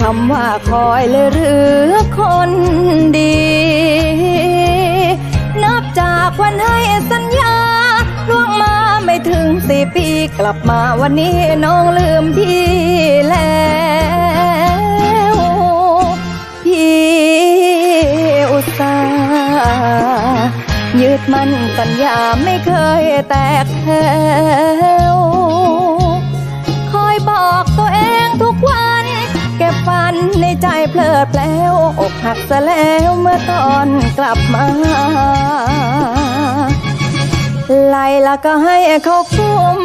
คำว่าคอยเลยหรือคนดี นับจากวันให้สัญญาล่วงมาไม่ถึงสี่ปีกลับมาวันนี้น้องลืมพี่แล้ว พี่อุตส่าห์ยึดมั่นสัญญาไม่เคยแตกแถวคอยบอกตัวเองทุกวัน เก็บฟันในใจเพลิดเพล้วอกหักซะแล้วเมื่อตอนกลับมาไล่ละก็ให้เขาคุม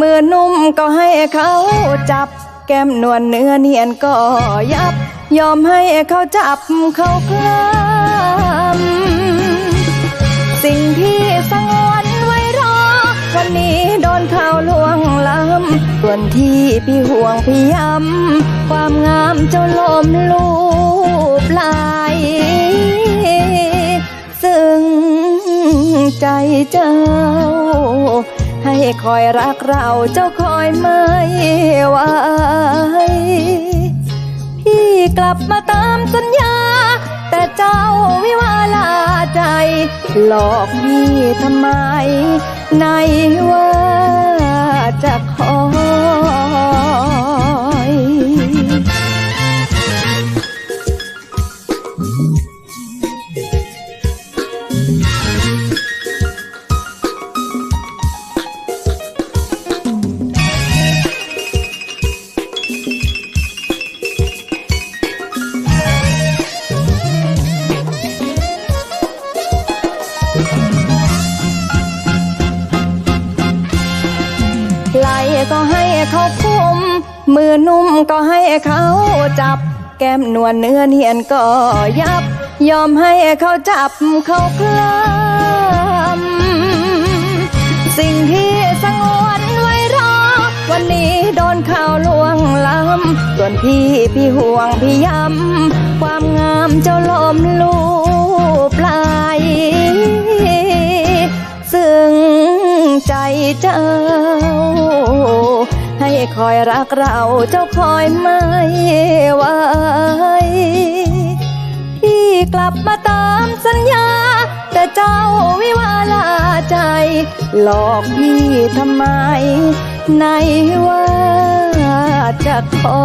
มือนุ่มก็ให้เขาจับ แก้มนวลเนื้อเนียนก็ยับ ยอมให้เขาจับเขาคลำสิ่งที่สงวนไว้รอ วันนี้โดนเขา ส่วนที่พี่ห่วงพี่ย้ำความงามเจ้าลมลูบไหลซึ่งใจเจ้า ให้คอยรักเราเจ้าคอยไม่ไหวพี่กลับมาตามสัญญา แต่เจ้าวิวาลาใจ หลอกพี่ทำไมในว่า จะคอย ก็ให้เขาคุม มือนุ่มก็ให้เขาจับ แก้มนวลเนื้อเนียนก็ยับ ยอมให้เขาจับเขาคลำสิ่งที่สงวนไว้รอ วันนี้โดนเขาลวงล้ำส่วนพี่พี่ห่วงพี่ย้ำความงามเจ้าลมลูบไหลซึ่งใจเจ้า คอยรักเราเจ้าคอยไม่ไหวพี่กลับมาตามสัญญา แต่เจ้าวิวาลาใจ หลอกพี่ทำไม ในว่าจะขอ